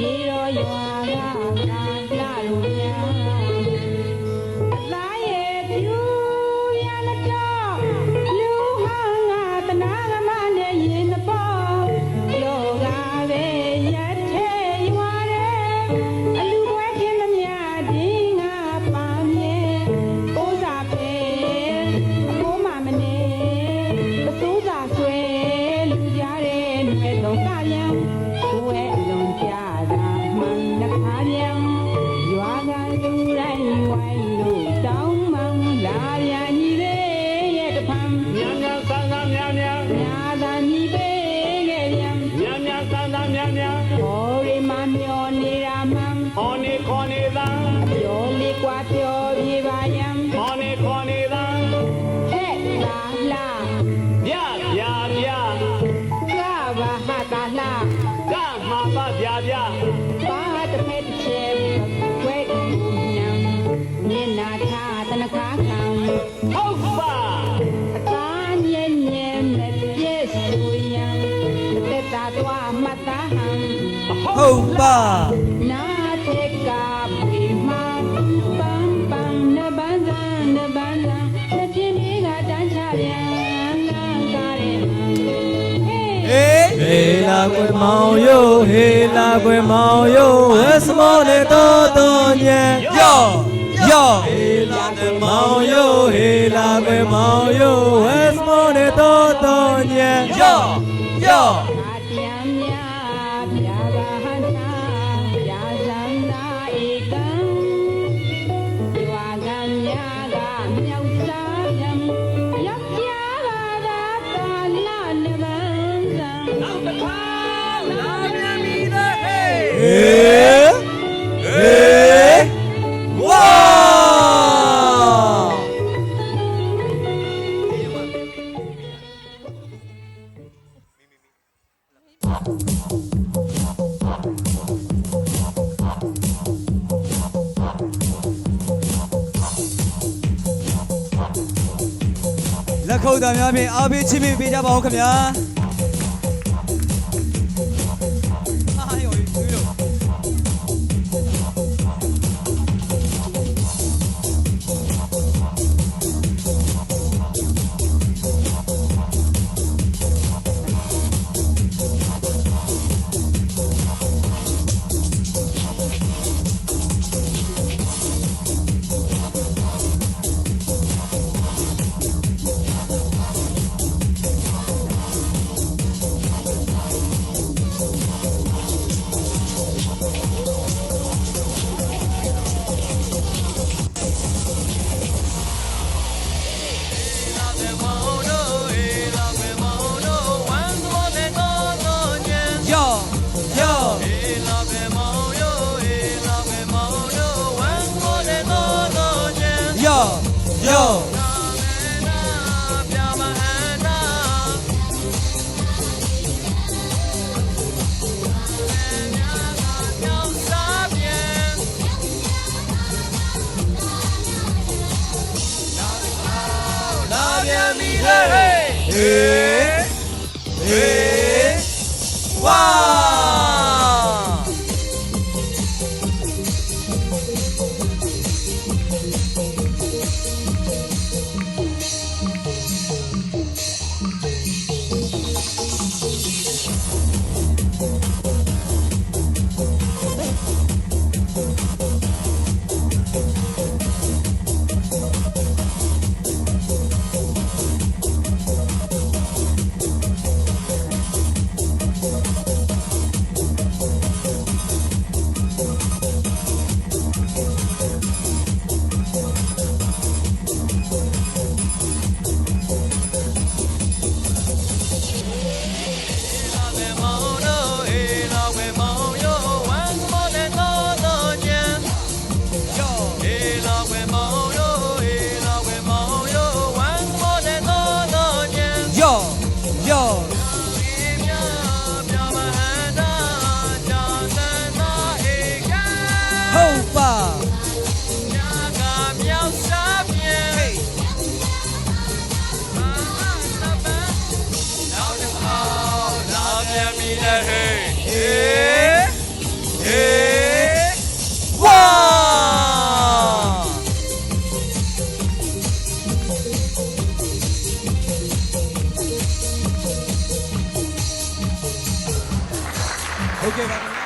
ရေရောရွာကလာလာလို့များ ပြေပါယံမောင်နေခေါ်နေသာဟဲ့လာလာပြပြပြကဘာဟာတာလာကမှာပပြပြပါတဖက်တစ်ချက်ဝဲညံမျက်နာထားတနခါခံဟုတ်ပါအသားညံ့ညံ့မဲ့ပြည့်စုံယံတက်တာသွားမှတ်သားဟံဟုတ်ပါနာ န်ဇန်နဘန်ဇန်လက်ပြင်းလေးကတန်းချပြန်လာကားရဲ့ဟေးဟေးလာကွယ်မောင်ယိုဟေးလာကွယ်မောင်ယိုဝဲစမောနဲ့တော်တော်ညံယောယောဟေးလာကွယ်မောင်ယိုဟေးလာကွယ်မောင်ယိုဝဲစမောနဲ့တော်တော်ညံယောယော လက်ခုပ်သားများဖြင့်အားပေးချီးမြှင့်ပေးကြပါဦးခင်ဗျာ ပြန်ပြီ OK バ